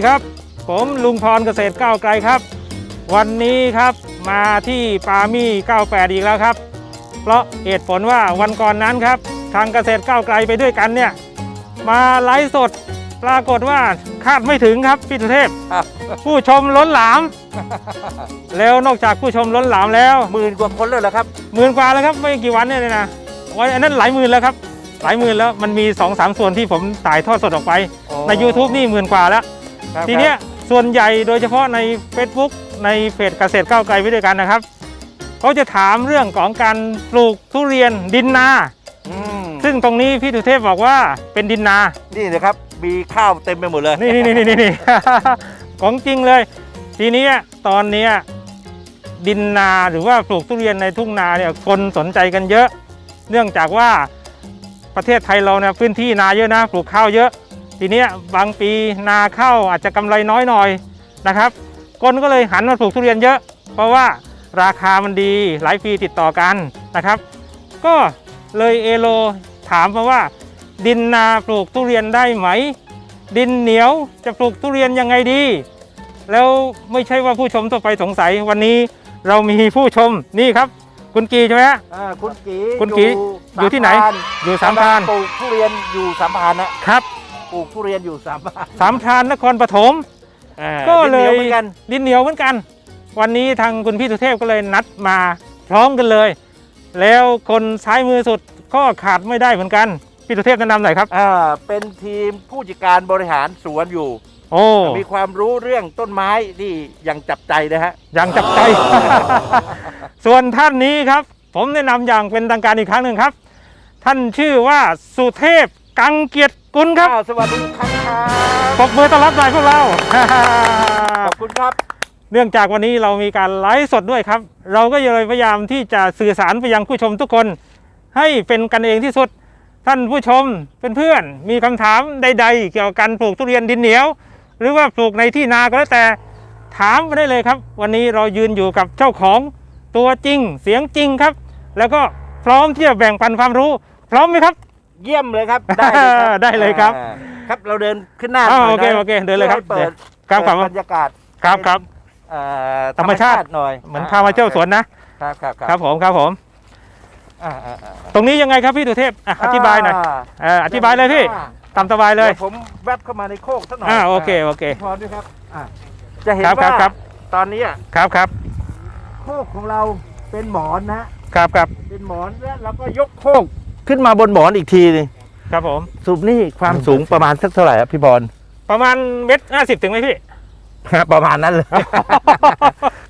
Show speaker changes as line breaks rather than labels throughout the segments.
วัสดีครับ ผมลุงพรเกษตรก้าวไกลครับ วันนี้ครับมาที่ปามี่ 98 อีกแล้วครับ เพราะเหตุผลว่าวันก่อนนั้นครับ ทางเกษตรก้าวไกลไปด้วยกันเนี่ย มาไลฟ์สดปรากฏว่าคาดไม่ถึงครับพี่สุเทพ
ครับ
ผู้ชมล้นหลาม แล้วนอกจากผู้ชมล้นหลามแล้ว
หมื่นกว่าคนเลยเหรอครับ
หมื่นกว่าแล้วครับไม่กี่วันเนี่ยนะโอ้ยอันนั้นหลายหมื่นแล้วครับหลายหมื่นแล้วมันมี2อสส่วนที่ผมถ่ายทอดสดออกไป ใน YouTube นี่หมื่นกว่าแล้ว
ครับ
ทีเนี้ยส่วนใหญ่โดยเฉพาะใน Facebook ในเพจเกษตรก้าวไกลไว้ด้วยกันนะครับเขาจะถามเรื่องของการปลูกทุเรียนดินนา
อืม
ซึ่งตรงนี้พี่สุเทพบอกว่าเป็นดินนา
นี่นะครับ มีข้าวเต็มไปหมดเลย
นี่นี่นี่นี่นี่ ของจริงเลย ทีเนี้ยตอนเนี้ยดินนาหรือว่าปลูกทุเรียนในทุ่งนาเนี่ยคนสนใจกันเยอะ เนื่องจากว่าประเทศไทยเราเนี่ยพื้นที่นาเยอะนะ ปลูกข้าวเยอะ ทีเนี้ยบางปีนาข้าวอาจจะกำไรน้อยหน่อยนะครับคนก็เลยหันมาปลูกทุเรียนเยอะ เพราะว่าราคามันดีหลายปีติดต่อกันนะครับ ก็เลยเอโลถามมาว่า ดินนาปลูกทุเรียนได้ไหม ดินเหนียวจะปลูกทุเรียนยังไงดี แล้วไม่ใช่ว่าผู้ชมทั่วไปสงสัยวันนี้เรามีผู้ชมนี่ครับ คุณกีใช่ไหมฮะ
อ่าคุณกี
คุณกีอยู่ที่ไหน อยู่สามพราน
ปลูกทุเรียนอยู่สามพรานนะครับ ปลูกทุเรียนอยู่สามพราน
สามพรานนครปฐม
อ่า
ก็เลย
ดินหนีวเหมือนกัน
ดินเหนียวเหมือนกัน วันนี้ทางคุณพี่สุเทพก็เลยนัดมาพร้อมกันเลย แล้วคนซ้ายมือสุดก็ขาดไม่ได้เหมือนกัน พี่สุเทพแนะนำหน่อยครับ
อ่าเป็นทีมผู้จัดการบริหารสวนอยู่
โอ้
มีความรู้เรื่องต้นไม้ที่ยังจับใจนะฮะ
อย่างจับใจ ส่วนท่านนี้ครับ ผมแนะนำอย่างเป็นทางการอีกครั้งหนึ่งครับ ท่านชื่อว่าสุเทพ กังเกียรติกุลครับ
อ้าวสวัสดีครับครับ
ปรบมือต้อนรับหน่อยพวกเรา
ขอบคุณครับ
เนื่องจากวันนี้เรามีการไลฟ์สดด้วยครับ เราก็เลยพยายามที่จะสื่อสารไปยังผู้ชมทุกคน ให้เป็นกันเองที่สุด ท่านผู้ชมเพื่อนๆมีคำถามใด ๆ เกี่ยวกับการปลูกทุเรียนดินเหนียว หรือว่าปลูกในที่นาก็แล้วแต่ถามมาได้เลยครับ วันนี้เรายืนอยู่กับเจ้าของตัวจริงเสียงจริงครับ แล้วก็พร้อมที่จะแบ่งปันความรู้ พร้อมไหมครับ
เยี่ยมเลยครับ ได้เลยครับ
ได้เลยครับ
อ่าครับเราเดินขึ้นหน้า
อ้าว
หน่ย
โอเค
นะ
โอเคเดินเลยครับ
พื่อให้เปิด
ครับครับ
เปิดบรรยากาศ
ครับครับ
เอ่อ
ธรรมชาติ
หน่อย
เหมือนพามาเที่ยวสวนนะ
ครับครับ
ครับผมครับผม
อ่าอ่าอ่า
ตรงนี้ยังไงครับพี่ตุเทพอะอธิบายหน่อยเอออธิบายเลยพี่ตามสบายเลย
ดี๋วผมแวบเข้ามาในโคกสักหน่อย
อ่าโอเคโอเค
พี่พรด้วยครับอ่าจะเห็น
ครับ
ว่า
ครับ
ตอนนี้อะ
ครับครับ
โคกของเราเป็นหมอนนะ
ครับครับ
เป็นหมอนแล้วเราก็ยกโคก ขึ้นมาบนหมอนอีกทีหนึง
ครับผม
สูบนี่ความสูงประมาณสักเท่าไหร่ครับพี่บอล
ประมาณเมตรห้าสิบถึงไหมพี่
ประมาณนั้นเลย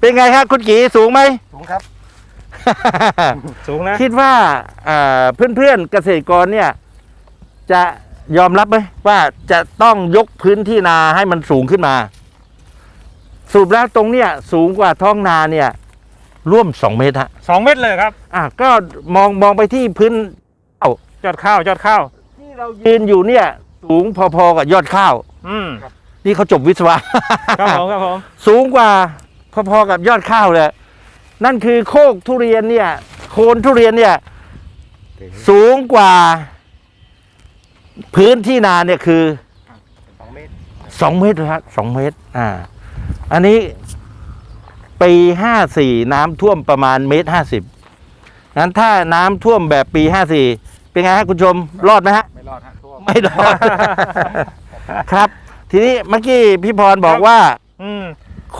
เป็นไงครับคุณกีสูงไหม สูงครับ
สูงนะ
คิดว่าเพื่อนเพื่อนๆเกษตรกรเนี่ย จะยอมรับไหมว่าจะต้องยกพื้นที่นาให้มันสูงขึ้นมาสรุปแล้วตรงเนี้ยสูงกว่าท้องนาเนี่ย ร่วมสองเมตรฮะ
สองเมตรเลยครับ
อะก็มองมองไปที่พื้น
ยอดข้าวยอดข้าว
ที่เรายืนอยู่เนี่ย สูงพอๆกับยอดข้าว
อืม
นี่เขาจบวิศวะ
ครับผมครับผม
สูงกว่าพอๆกับยอดข้าวเลยนั่นคือโคกทุเรียนเนี่ย โคนทุเรียนเนี่ย สูงกว่า พื้นที่นาเนี่ยคือสองเมตรสองเมตรครับสองเมตร อ่า อันนี้ปีห้าสี่น้ำท่วมประมาณเมตรห้าสิบงั้นถ้าน้ำท่วมแบบปีห้าสี่ เป็นไงฮะคุณผู้ชมรอดไหมฮะ
ไม่รอดฮะท่วม
ไม่รอด ครับ ทีนี้เมื่อกี้พี่พรบอกว่า
อืม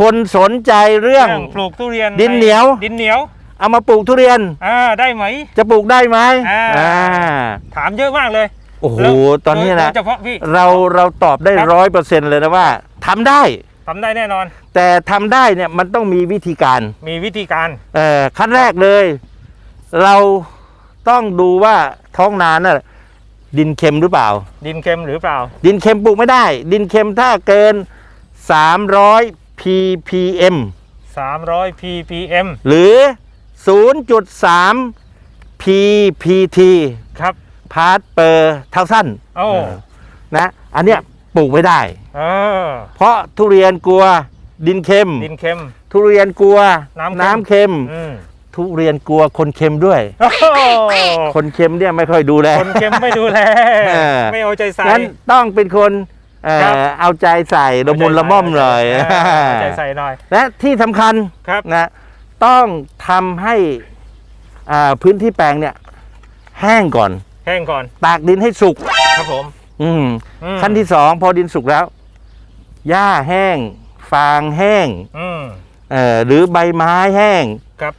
คนสนใจเรื่อง
เรื่องปลูกทุเรียน
ดินเหนียว
ดินเหนียว
เอามาปลูกทุเรียน
อ่าได้ไหม
จะปลูกได้ไหม
อ่า
อ่า
ถามเยอะมากเลย
โอ้โห
แล้ว
ตอนนี้
โด
นะ
ยเฉพาะพี่
เราเราตอบได้
ครับ
ร้อยเปอร์เซ็นต์เลยนะว่าทำได้
ทำได้แน่นอน
แต่ทำได้เนี่ยมันต้องมีวิธีการ
มีวิธีการ
เอ่อขั้นแรกเลย เรา ต้องดูว่าท้องนาน่ะดินเค็มหรือเปล่า
ดินเค็มหรือเปล่า
ดินเค็มปลูกไม่ได้ ดินเค็มถ้าเกิน 300 ppm
300 ppm
หรือ 0.3 ppt
ครับ
พาร์ตเปอร์เท่าสั้น
โอ้
นะ อันเนี้ยปลูกไม่ได้
เออ
เพราะทุเรียนกลัวดินเค็ม
ดินเค็ม
ทุเรียนกลัว
น้ำเค็ม
เค็ม
อืม
ทุเรียนกลัวคนเค็มด้วย
โอ้โห
คนเค็มเนี่ยไม่ค่อยดูแล
คนเค็มไม่ดูแล
เออ
ไม่เอาใจใส่
งั้นต้องเป็นคนเอ่อ
ครับ
เอาใจใส่ละมุนละม่อมหน่อย
เอาใจใส่หน่อย
และที่สำคัญ
ครับ
นะต้องทำให้อ่าพื้นที่แปลงเนี่ย แห้งก่อน
แห้งก่อน
ตากดินให้สุก
ครับผม
อืม
อืม
ขั้นที่สองพอดินสุกแล้ว หญ้าแห้ง ฟางแห้ง
อืม
เอ่อหรือใบไม้แห้ง
ครับ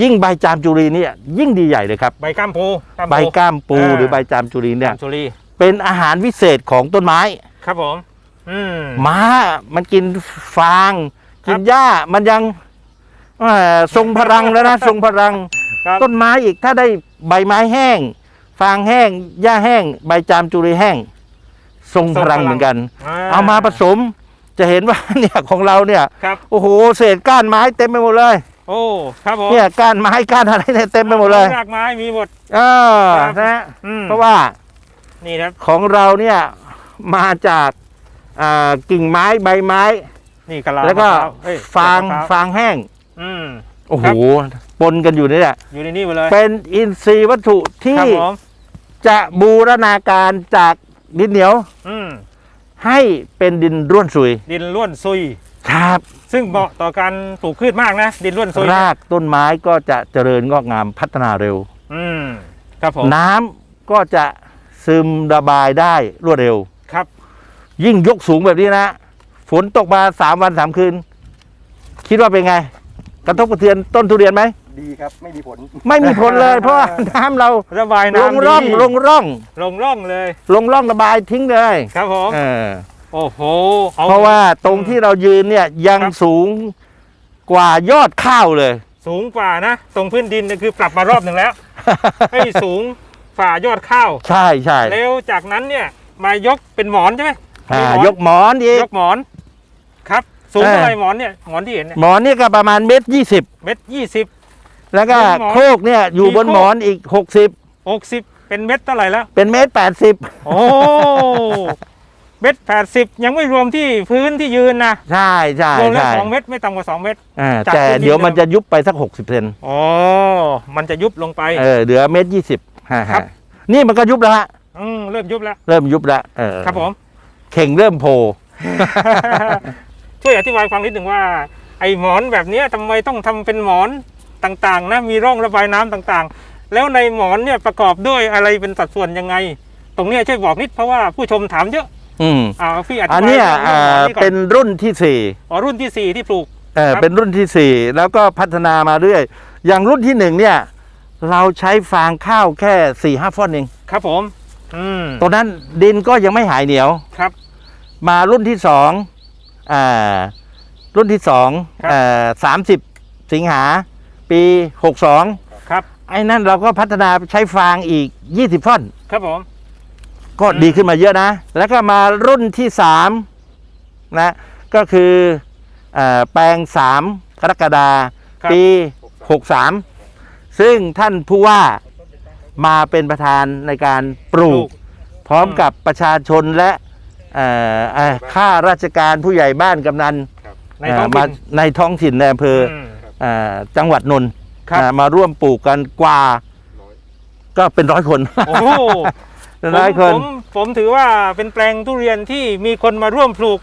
ยิ่งใบจามจุรีเนี่ยยิ่งดีใหญ่เลยครับ
ใบก้ามปู
ใบก้ามปูาหรือใบจามจุรีเนี่ย
ก้ามจุลี
เป็นอาหารวิเศษของต้นไม้
ครับผม อืม
ม้ามันกินฟาง
ครั
กิ
บ
นหญ้ามันยังเอ่อทรงพลังแล้วนะ ทรงพลัง
ครับ
ต้นไม้อีกถ้าได้ใบไม้แห้ง ฟางแห้ง หญ้าแห้ง ใบจามจุรีแห้ง ทรงพลังเหมือนกัน เอามาผสมจะเห็นว่า เนี่ยของเราเนี่ย
ครับ
โอ้โห เศษก้านไม้เต็มไปหมดเลย
โอ้ครับผม
เนี่ยก้านไม้ก้านอะไรเนี่ยเต็มไปหมดเลย
รากไม้มีหมด
เออ
ครับ
นะ
อืม
เพราะว่า
นี่ครับ
ของเราเนี่ยมาจากอ่ากิ่งไม้ใบไม้
นี่กะลา
แล้วก็
มะพร้าวเอ้ย
ฟาง
มะพร้ว
ฟางแห้ง
อืม
โอ้โห
ครับ
ปนกันอยู่นี่แหละ
อยู่ในนี่หมดเลย
เป็นอินทรีย์วัตถุ
ค
ที่
รับผม
จะบูรณาการจากดินเหนียว
อืม
ให้เป็นดินร่วนซุย
ดินล้วนซุย
ครับ
ซึ่งเหมาะต่อการปลูกพืชมากนะ ดินล้วนซุย
รากต้นไม้ก็จะเจริญงอกงามพัฒนาเร็ว
อืมครับผม
น้ำก็จะซึมระบายได้รวดเร็ว
ครับ
ยิ่งยกสูงแบบนี้นะ ฝนตกมาสามวันสามคืน คิดว่าเป็นไง กระทบกระเทือนต้นทุเรียนไหม
ดีครับ ไม่มีผล
ไม่มีผลเลย เพราะว่าน้ำเรา
ระบาย
ลง
น้ำ
ร่อง
ดี
ลงร่อง
ลงร่องเลย
ลงร่องระบายทิ้งเลย
ครับผม
เออ
โอ้โหอ
เพราะว่าตรงที่เรายืนเนี่ยยัง
ครับ
สูงกว่ายอดข้าวเลย
สูงกว่านะตรงพื้นดินเนี่ยคือปรับมารอบหนึ่งแล้ว ให้สูงฝ่ายอดข้าว
ใช่ใช่
แล้วจากนั้นเนี่ยมายกเป็นหมอนใช่ไหม
อ่า
มีหมอน
ยกหมอนอีก
ยกหมอนครับ สูง
เออ
เท่าไหร่หมอนเนี่ยหมอนที่เห็นเนี่ย
หมอนนี่ก็ประมาณเมตรยี่สิบ
เม็ดยี่สิบ
แล้วก็
เป็นหมอน
โคกเนี่ยอยู่
มี
บน
โคก
หมอนอีกหกสิบ
หกสิบเป็นเม็ดเท่าไหร่แล้ว
เป็นเมตรแปดสิบ
โอ้ เม็ดแปดสิบยังไม่รวมที่พื้นที่ยืนนะ
ใช่ใช่
รวมแล้ว
ใช่
สองเม็ดไม่ต่ำกว่าสองเม็ด
อ่า
จาก
แต่
พื้นดิน
เดี๋ยวมัน
เดิม
จะยุบไปสักหกสิบเซน
อ๋อมันจะยุบลงไป
เออเหลือเมตรยี่สิบฮ่า
ครั
ฮ่า
บ
นี่มันก็ยุบแล้วฮะ
อืมเริ่มยุบแล้ว
เริ่มยุบแล้วเออ
ครับผม
เข่งเริ่มโผล่
ช่วยอธิบายความนิดหนึ่งว่า ไอ้หมอนแบบเนี้ยทำไมต้องทำเป็นหมอนต่างๆนะมีร่องระบายน้ำต่างๆ แล้วในหมอนเนี่ยประกอบด้วยอะไรเป็นสัดส่วนยังไง ตรงเนี้ยช่วยบอกนิดเพราะว่าผู้ชมถามเยอะ
อืม
อ่าพี่อธิบาย
อันเนี้ย
เรื่
อ่า
องหมอนนี้ก่อน
เป็นรุ่นที่สี่
อ๋อรุ่นที่สี่ที่ปลูก
เออ
ครับ
เป็นรุ่นที่สี่แล้วก็พัฒนามาเรื่อย อย่างรุ่นที่หนึ่งเนี่ย เราใช้ฟางข้าวแค่สี่ห้าฟอนเอง
ครับผม อืม
ตรงนั้นดินก็ยังไม่หายเหนียว
ครับ
มารุ่นที่สองอ่ารุ่นที่สอง
ครับ
เอ่อสามสิบสิงหา ปีหกสอง
ครับ
ไอ้นั่นเราก็พัฒนาใช้ฟางอีกยี่สิบฟ่อน
ครับผม
ก็
อืม
ดีขึ้นมาเยอะนะ แล้วก็มารุ่นที่สามนะก็คือเออแปลงสามกรกฎา
ครับ
ปีหกสามซึ่งท่านผู้ว่ามาเป็นประธานในการปลูก พร้อมกับประชาชนและเอ่อเอ่อข้าราชการผู้ใหญ่บ้านกำนัน
ในท้อง
เอ่อมา
ถิ่น
ในท้องถิ่นในอำเภอ
อืม
เอ่อจังหวัดนนท์
ครับ
อ่ามาร่วมปลูกกันกว่า ก็เป็นร้อยคน
โอ้โห
เป็น
ผม
ร้อยคน
ผมผมถือว่าเป็นแปลงทุเรียนที่มีคนมาร่วมปลูก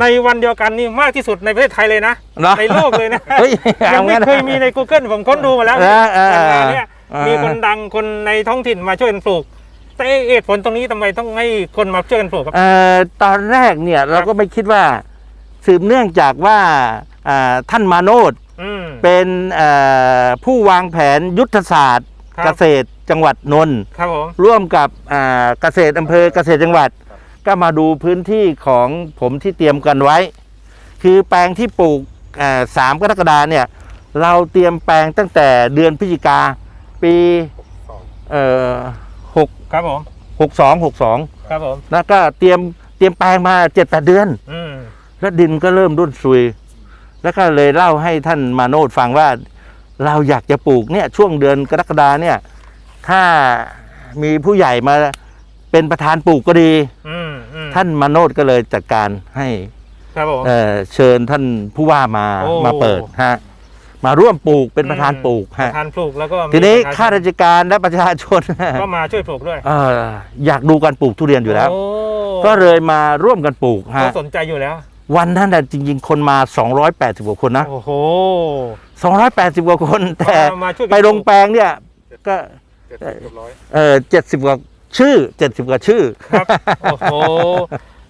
ในวันเดียวกันนี่มากที่สุดในประเทศไทยเลยนะ
เนอะ
ในโลกเลยนะ
เฮ้ย
ยัง
อา
ไม่
งั้น
เคยมีใน Google ผมค้นดูมาแล้ว
เออเออ
แต่งานเนี้ย
เออ
มีคนดังคนในท้องถิ่นมาช่วยกันปลูกแต่เหตุผลตรงนี้ทำไมต้องให้คนมาช่วยกันปลูกครับ
เอ่อตอนแรกเนี่ยเราก็ไม่คิดว่า สืบเนื่องจากว่าอ่าท่านมาโนด
อืม
เป็นเอ่อผู้วางแผนยุทธศาสตร์
ครับ
เกษตรจังหวัดนนท์
ครับผม
ร่วมกับอ่าเกษตรอำเภอเกษตรจังหวัด ก็มาดูพื้นที่ของผมที่เตรียมกันไว้ คือแปลงที่ปลูกอ่าสามกรกฎาเนี่ย เราเตรียมแปลงตั้งแต่เดือนพฤศจิกาปีเอ่อหก
ครับผม
หกสองหกสอง
ครับผม
แล้วก็เตรียมเตรียมแปลงมาเจ็ดแปดเดือน
อืม
แล้วดินก็เริ่มรุ่นซุย แล้วก็เลยเล่าให้ท่านมาโนดฟังว่า เราอยากจะปลูกเนี่ยช่วงเดือนกรกฎาเนี่ย ถ้ามีผู้ใหญ่มาเป็นประธานปลูกก็ดี
อืมอืม
ท่านมาโนดก็เลยจัดการให้
ครับผม
เอ่อเชิญท่านผู้ว่ามา
โอ้
มาเปิดฮะมาร่วมปลูกเป็นประธานปลูก
ป
ฮะ
ระธานปลูกแล้วก็มี
ทีนี้
ประช
ข้าราชการและประชาชน
ก็มาช่วยปลูกด้วย
เอ่ออยากดูการปลูกทุเรียนอยู่แล้ว
โอ้
ก็เลยมาร่วมกันปลูก
เขา
ฮะ
สนใจอยู่แล้ว
วันนั้นน่ะจริงๆ คนมา 280กว่าคนนะ
โอ้โห
280 กว่าคน แต่
มาช่วยกัน
ไปลงแปลงเนี่ย ก็
เจ็ดสิบเกือบร้อย
เออ70 กว่าชื่อ 70 กว่าชื่อ
ครับโอ้โห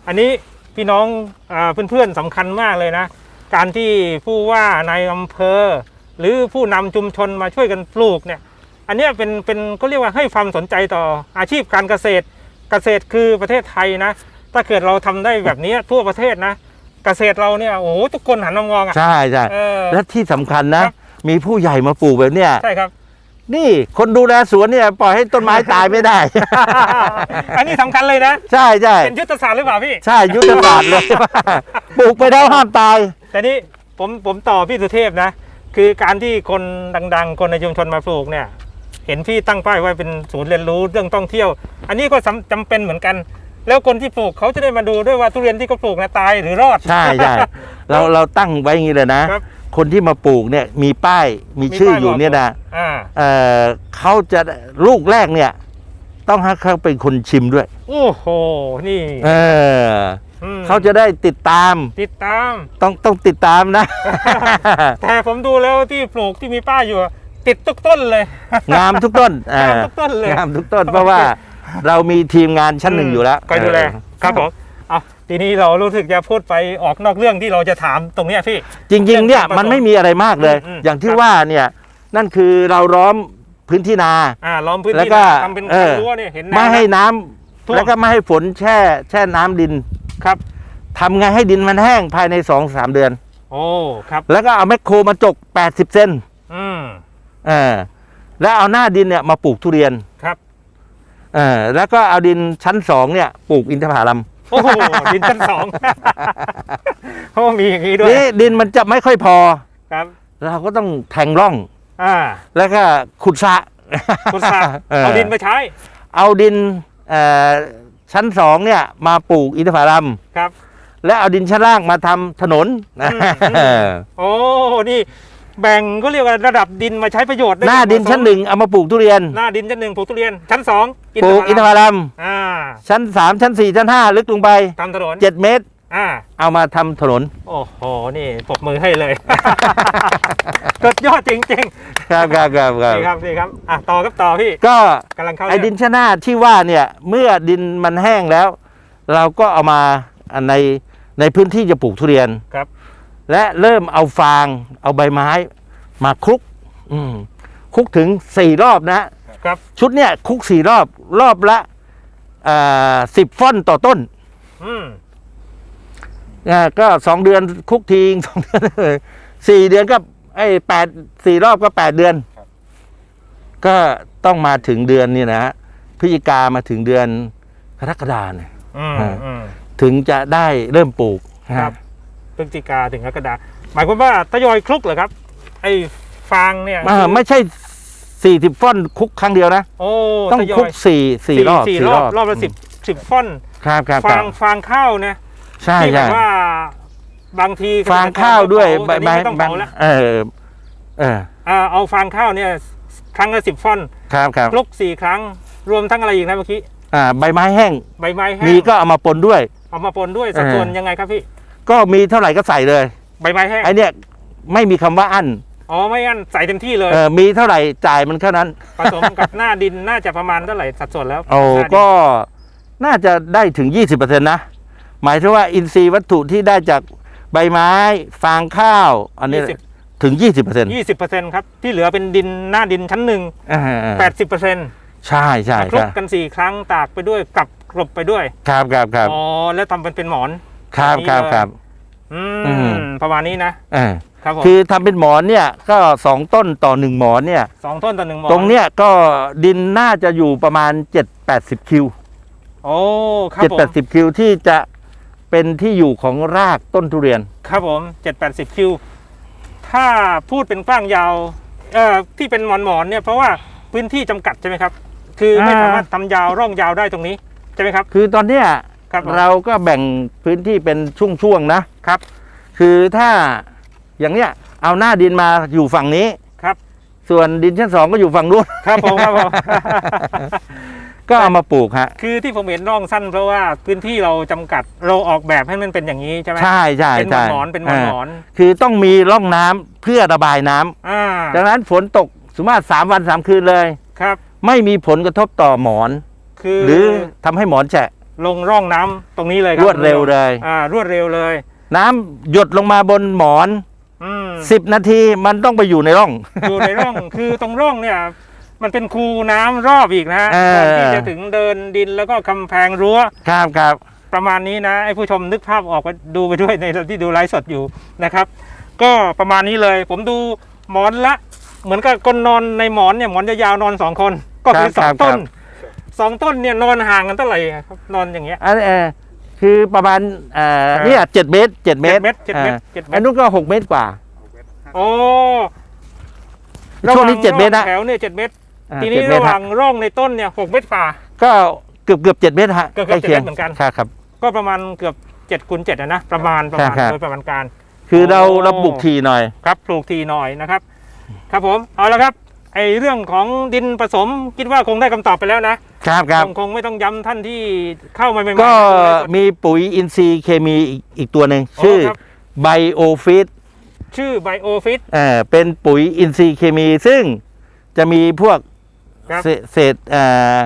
อันนี้พี่น้องอ่าเพื่อนๆสำคัญมากเลยนะ การที่ผู้ว่าในายอำเภอ หรือผู้นำชุมชนมาช่วยกันปลูกเนี่ย อันเนี้ยเป็นเป็นก็เรียกว่าให้ความสนใจต่ออาชีพการเกษตร เกษตรคือประเทศไทยนะ ถ้าเกิดเราทำได้แบบนี้ทั่วประเทศนะ เกษตรเราเนี่ยโอ้โหทุกคนหันมามองอะ
ใช่ใช่
เออ
และที่สำคัญนะ
ครับ
มีผู้ใหญ่มาปลูกแบบเนี้ย
ใช่ครับ
นี่คนดูแลสวนเนี่ยปล่อยให้ต้นไม้ตายไม่ได้
อันนี้สำคัญเลยนะ
ใช่ใช่
เป็นยุทธศาสตร์หรือเปล่าพี่
ใช่ยุทธศาสตร์เลยว่าปลูกไปแล้วห้ามตาย
แต่นี่ผมผมต่อพี่สุเทพนะ คือการที่คนดัง ๆ คนในชุมชนมาปลูกเนี่ย เห็นพี่ตั้งป้ายไว้เป็นศูนย์เรียนรู้เรื่องท่องเที่ยว อันนี้ก็สำจำเป็นเหมือนกัน แล้วคนที่ปลูกเขาจะได้มาดูด้วยว่าทุเรียนที่เขาปลูกนะตายหรือรอด
ใช่ใช่เราเราตั้งไว้อย่างนี้เลยนะ
ครับ
คนที่มาปลูกเนี่ยมีป้ายมีชื่ออยู่เนี่ยนะ
อ่า
เออเขาจะลูกแรกเนี่ย ต้องให้เขาเป็นคนชิมด้วย
โอ้โหนี่
เออ
อืม
เขาจะได้ติดตาม
ติดตาม
ต้องต้องติดตามนะ
แต่ผมดูแล้วที่ปลูกที่มีป้ายอยู่อะติดทุกต้นเลย
งามทุกต้น
งาม
เออ
ทุกต้นเลย
งามทุกต้นเพราะว่าเรามีทีมงานชั้นหนึ่งอยู่แล้ว
คอยดูแล
เออ
ครับผมเอาทีนี้เรารู้สึกจะพูดไปออกนอกเรื่องที่เราจะถามตรงเนี้ยพี่
จริง ๆ เนี่ย
เรื่องการผสม
มันไม่มีอะไรมากเลย
อืมอืม
อย่างที่
ครับ
ว่าเนี่ยนั่นคือเราล้อมพื้นที่นา
อ่าล้อมพื้น
แล้ว
ที่
ก็
ทำเป็น
เออ
รั้วเนี่ยเห็น
ไม่
น้ำ
ให้
นะ
น้ำ
ท่วม
แล้วก็ไม่ให้ฝนแช่แช่น้ำดิน
ครับ
ทำไงให้ดินมันแห้งภายใน2อสามเดือน
โอ้ครับ
แล้วก็เอาแมคโครมาจก 80 เซน
อืม
เออแล้วเอาหน้าดินเนี่ยมาปลูกทุเรียน
ครับ
เออแล้วก็เอาดินชั้นสองเนี่ยปลูกอินทผลัม
โอ้โหดินชั้นสองเพราะว่ามีอย่างนี้ด้วย
นี่ดินมันจะไม่ค่อยพอ
ครับ
เราก็ต้องแทงร่อง
อ่า
แล้วก็ขุดสระ
คุณสาเอาดินไปใช้
เอาดินเอ่อชั้นสองเนี่ยมาปลูกอินทผลัม
ครับ
และเอาดินชั้นล่างมาทำถนน
อืมอืมโอ้นี่ แบ่งก็เรียกว่าระดับดินมาใช้ประโยชน์ได้
หน้าดินชั้นหนึ่งเอามาปลูกทุเรียน
หน้าดินชั้นหนึ่งปลูกทุเรียน ชั้นสอง
ปลูกอินทผลัม
อ่า
ชั้นสามชั้นสี่ชั้นห้าลึกลงไป
ทำถนน
เจ็ดเมตร
อ่า
เอามาทำถนน
โอ้โห นี่ปรบมือให้เลยสุดยอดจริง
ครับครับครับ
ๆ
ครับ
นี่ครับนี่ครับอะต่อครับต่อพี่
ก็
กำลังเข้า
ไอ้ดิ
เรื่
น
อง
ชะนาที่ว่าเนี่ย เมื่อดินมันแห้งแล้ว เราก็เอามาในในพื้นที่จะปลูกทุเรียน
ครับ
และเริ่มเอาฟาง เอาใบไม้ มาคลุก อืมคลุกถึงสี่รอบนะ
ครับ
ชุดเนี่ยคลุกสี่รอบรอบละสิบฟ่อนต่อต้น
อืม
อ่าก็สองเดือนคลุกทีสองเดือนสี่เดือนก็ไอ้แปดสี่รอบก็แปดเดือน ก็ต้องมาถึงเดือนนี่นะฮะพฤศจิกามาถึงเดือนกรกฎาเนี่ย
อืม
อ่า
อืม
ถึงจะได้เริ่มปลูก
ครับ พฤศจิกาถึงกรกฎาหมายความว่าทยอยคลุกเหรอครับ ไอ้ฟางเนี่ย
อ่าไม่ใช่สี่สิบฟ่อนคลุกครั้งเดียวนะ
โอ้
ต้อง
ทยย
คลุกสี่สี่รอบ
สี่รอบรอบละสิบสิบฟ่อน
ครับครับค
ฟา
รั
ง
บ
ฟางข้าวเนี่ย
ใช่
ที่แบ
ใช่
บว่าบางที
ฟางข้าวด้วย
ใบไม้ไม่ต้องเผาแล้ว
เออเออ
อ่าเอาฟางข้าวเนี่ยครั้งละสิบฟ่อน
ครับครับ
คลุกสี่ครั้ง รวมทั้งอะไรอีกนะเมื่อกี้
อ่าใบไม้แห้ง
ใบไม้แห้ง
มีก็เอามาปนด้วย
เอามาปนด้วยสัดส่วนยังไงครับพี่
ก็มีเท่าไหร่ก็ใส่เลย
ใบไม้แห้ง
ไอเนี่ยไม่มีคำว่าอั้น
อ๋อไม่งั้นใส่เต็มที่เลย
เออมีเท่าไหร่จ่ายมันเท่านั้น
ผสมกับหน้าดินน่าจะประมาณเท่าไหร่สัดส่วนแล้ว
โอ้
หน้าดิน
ก็น่าจะได้ถึง 20%นะ หมายถึงว่าอินทรีย์วัตถุที่ได้จากใบไม้ฟางข้าว อันนี้
ยี่สิบ
ถึง 20%
ยี่สิบเปอร์เซ็นต์ครับ ที่เหลือเป็นดินหน้าดินชั้นหนึ่ง
อ่า
แปดสิบเปอร์เซ็นต์
ใช่ใช่
คลุ
ใช่
กกันสี่ครั้งตากไปด้วยกลับกลบไปด้วย
ครับครับครับ
อ๋อแล้วทำเป็นเป็นหมอน
ครับครับครับ
อื
อืม
มประมาณนี้นะ
อ่า
ครับผม
คือทำเป็นหมอนเนี่ยก็สองต้นต่อหนึ่งหมอนเนี่ย
สองต้นต่อหนึ่งหมอน
ตรงเนี้ยก็ดินน่าจะอยู่ประมาณ7-80คิว
โอ้ครับผม
7-80คิวที่จะเป็นที่อยู่ของรากต้นทุเรียน
ครับผมเจ็ดแปดสิบคิวถ้าพูดเป็นกว้างยาวเอ่อที่เป็นหมอนหมอนๆเนี่ยเพราะว่าพื้นที่จำกัดใช่ไหมครับ คือไม่
อ่า
สามารถทำยาวร่องยาวได้ตรงนี้ใช่ไหมครับ
คือตอนเนี้ย
ครับผม
เราก็แบ่งพื้นที่เป็นช่วงๆนะ
ครับ
คือถ้าอย่างเนี้ยเอาหน้าดินมาอยู่ฝั่งนี้
ครับ
ส่วนดินชั้นสองก็อยู่ฝั่งนู้น
ครับผมครับผม
ก็เอามาปลูกฮะ
คือที่ผมเห็นร่องสั้นเพราะว่าพื้นที่เราจำกัดเราออกแบบให้มันเป็นอย่างนี้ใช่ไหม
ใช่ใช่
เป็นหม
ใช่
อนหมอนเป็นหมอนหมอนา
คือต้องมีร่องน้ำเพื่อระบายน้ำ
อ่า
ดังนั้นฝนตกสมมติสามวันสามคืนเลย
ครับ
ไม่มีผลกระทบต่อหมอน
คือ
หรือทำให้หมอนแฉะ
ลงร่องน้ำตรงนี้เลยครั
รวดเร็วเลย
อ่ารวดเร็วเลย
น้ำหยดลงมาบนหมอน
อืม
10นาทีมันต้องไปอยู่ในร่อง
อยู่ในร่องคือตรงร่องเนี่ย มันเป็นคูน้ำรอบอีกนะฮะ
เออ
ก่อนที่จะถึงเดินดินแล้วก็กำแพงรั้ว
ครับครับ
ประมาณนี้นะไอ้ผู้ชมนึกภาพออกไปดูไปด้วยในที่ดูไลฟ์สดอยู่นะครับ ก็ประมาณนี้เลย ผมดูหมอนละ เหมือนกับคนนอนในหมอนเนี่ยหมอนยาวๆนอนสองคน ก็คือสองต้น สองต้นเนี่ยนอนห่างกันเท่าไหร่ครับนอนอย่างเงี้ย
อันเออคือประมาณเอ่อ
ครับ
เนี่ยเจ็ดเมตรเจ็ดเมตร
เจ็ดเมตรเจ็ดเมตร
อ่า
เจ็ดเมตร
อันนู้นก็หกเมตรกว่า
โอ้
ช่วงนี้
ระหา
เจ็ดเมตรนะ
แถวเนี่ยเจ็ดเมตร
อ่า
ทีนี้
เจ็ดเมต
ระหว่า
ฮะ
งร่องในต้นเนี่ยหกเมตรฝ่า
ก็เกือบเกือบเจ็ดเมตรฮะ
เกือบ
ใกล้เคียง
เจ็ดเมตรเหมือนกัน
ครับครับ
ก็ประมาณเกือบเจ็ดคูณเจ็ดนะประมาณประมาณ
ครับ
โดยประมาณการ
คือเรา
โอ้
เราปลูกทีหน่อย
ครับปลูกทีหน่อยนะครับ ครับผมเอาละครับไอเรื่องของดินผสมคิดว่าคงได้คำตอบไปแล้วนะ ครับ
ครับ
คงคงไม่ต้องย้ำท่านที่เข้ามาใหม่ๆ
ก็
นะ
มีปุ๋ยอินทรีย์เคมีอีกอีกตัวหนึ่ง
โอ้
ชื่อ
ครับ
ไบโอฟิต
ชื่อไบโอฟิต
เอ่อเป็นปุ๋ยอินทรีย์เคมี ซึ่งจะมีพวก
ครับ
เศษเศษเอ่อ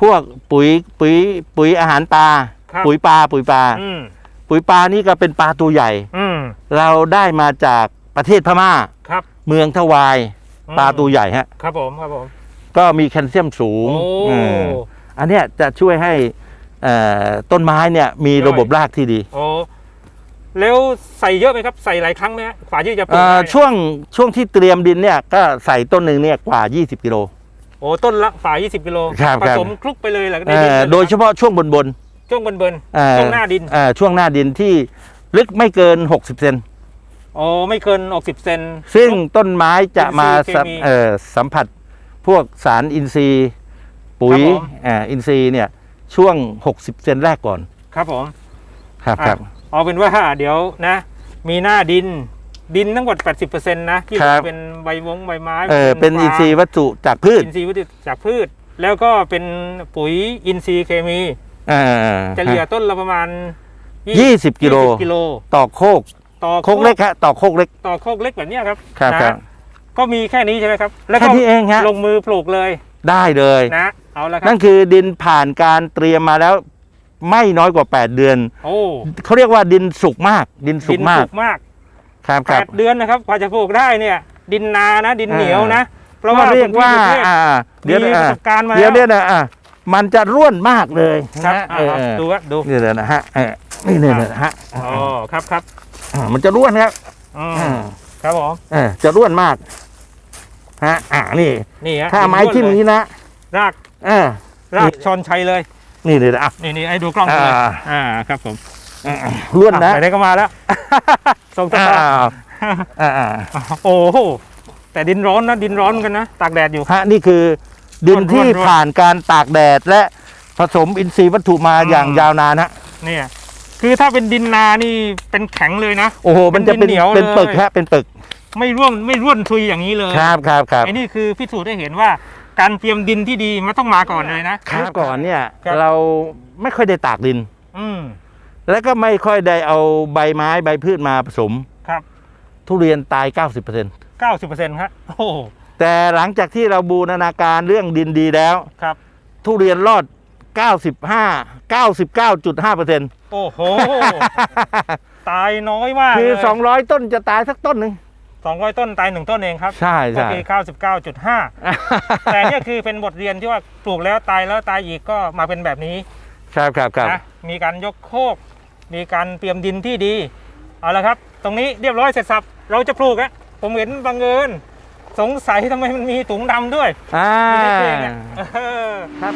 พวกปุ๋ยปุ๋ยปุ๋ยอาหารปลา
ครับ
ปุ๋ยปลาปุ๋ยปลา
อืม
ปุ๋ยปลานี่ก็เป็นปลาตัวใหญ่
อืม
เราได้มาจากประเทศพม่า
ครับ
เมืองทวาย
อืม
ปลาตัวใหญ่ฮะ
ครับผมครับผม
ก็มีแคลเซียมสูง
โอ้
เอออันเนี้ยจะช่วยให้เอ่อต้นไม้เนี่ยมีระบบรากที่ดี
โอ้แล้วใส่เยอะไหมครับ ใส่หลายครั้งไหมฮะกว่าที่จะปลูก
เอ่อ
ได้
ช่วงช่วงที่เตรียมดินเนี่ยก็ใส่ต้นหนึ่งเนี่ยกว่า 20 กิโล
โอ้ต้นละฝ่า20 กิโล
ครับ
ผ
ครับ
สมคลุกไปเลยเหรอใน
เอ่
ดิน
อ
เลยหรอ
โดยเฉพาะช่วงบนบน
ช่วงเบิร์น
ๆเอ่อ
ช่วงหน้าดิน
เอ่อช่วงหน้าดินที่ลึกไม่เกิน 60 เซน
ๆโอ้ไม่เกิน 60 เซน
ซึ่งต้นไม้จะมา
อินทรีย์
สัม
เคมี
เอ่อสัมผัส พวกสารอินทรีย์ ปุ๋ย
ครับผม
เอ่ออินทรีย์เนี่ยช่วง 60 เซนแรกก่อน
ครับผม
ครับ
อะ
ครับ
เอาเป็นว่าเดี๋ยวนะ มีหน้าดินดินทั้งหมด 80%นะที่เหลื
ครั
อบเป็นใบวงใบไม้
เออเป็นอินทรีย์วัตถุจากพืช
อินทรีย์วัตถุจากพืช แล้วก็เป็นปุ๋ยอินทรีย์เคมี
เอ่อ
จะเหลือต้นละประมาณ
ยี่สิบกิโล
กิโล
ต่อโคก
ต่อ
โคกเล็กฮะต่อโคกเล็ก
ต่อโคกเล็กแบบเนี้ยครับ
ครับ
นะ ครับ ก็มีแค่นี้ใช่ไหมครับ แล้ว
แค่
ก็
นี้เองฮะ
ลงมือปลูกเลย
ได้เลย
นะเอาละครั
นั่
บ
นคือดินผ่านการเตรียมมาแล้วไม่น้อยกว่า 8 เดือน
โอ้
เขาเรียกว่าดินสุกมาก ดินสุ
ดิ
ก
น
มา
สุ
ก
กมาก
ครับ
แป
ครับ
ดเดือนนะครับกว่าจะปลูกได้เนี่ย ดินนานะ ดินเหนียวนะเพราะ
ก็
ว่า
เรียกว่า
คุณพี่สุเทพ
อ่าเดี๋ยว
มี
นะ
ป
อ่า
ระสบการณ์มา
เดี๋ยว
แล้ว
เนี่ยนะอ่ามันจะร่วนมากเลย
ครับ
นะ
อ่า
เออ
ครับ
เออ
ดูครับดู
นี่เลยนะฮะเออนี่เนี่ยนะฮะ
อ๋อครับครับ
อ่ามันจะร่วนครับ
อืม
อ่า
ครับผม
เออจะร่วนมากฮะอ่านี่
นี่ฮะ
ถ้าไม้
ดินร่วน
ที่
เลย
นี้นะ
ราก
เออ
รากชอนชัยเลย
นี่เลยนะอะ
นี่นี่ไอ้ดูกล้องเลย
อ่า
อ่าครับผม
ร่วนนะ
อ่ไหนๆก็มาแล้วส่งต่อ
อ่าอ่าอ่า
โอ้โหแต่ดินร้อนนะดินร้อนเหมือนกันนะ ตากแดดอยู่
ฮะนี่คือ ดินที่
ร่วนๆ
ผ่านการตากแดดและผสมอินทรีย์วัตถุมา
อืม
อย่างยาวนานฮะ
เนี่ยคือถ้าเป็นดินนานี่เป็นแข็งเลยนะ
โอ้โห มันจะเป็น
เป็นดินเหนียว
เป็นปึก
เลย
ฮะเป็นปึก
ไม่ร่วงไม่ร่วนทุยอย่างนี้เลย
ครับครับครับ
ไอ้นี่คือพิสูจน์ให้เห็นว่าการเตรียมดินที่ดีมันต้องมาก่อนเลยนะ ครับ
ก่อนเนี่ย
ครับ
เราไม่ค่อยได้ตากดิน
อืม
แล้วก็ไม่ค่อยได้เอาใบไม้ใบพืชมาผสม
ครับ
ทุเรียนตาย 90%
เก้าสิบเปอร์เซ็นต์ครับโอ้โห
แต่หลังจากที่เราบูรณาการเรื่องดินดีแล้ว
ครับ
ทุเรียนรอด 95 99.5%
โอ้โห ตายน้อยมาก
คือ
เลย
200 ต้นจะตายสักต้นหนึ่ง
สองร้อยต้นตายหนึ่งต้นเองครับ
ใช่
ก็
ใช่
คือเก้าสิบเก้าจุดห้าแต่เนี่ยคือเป็นบทเรียนที่ว่าปลูกแล้วตายแล้วตายอีกก็มาเป็นแบบนี้
ครับครับครับ
นะมีการยกโคก มีการเตรียมดินที่ดีเอาละครับ ตรงนี้เรียบร้อยเสร็จสับเราจะปลูกอะผมเห็นบังเอิญสงสัยทำไมมันมีถุงดำด้วย
อ่า
มีในเพลงอะเออ
ครับ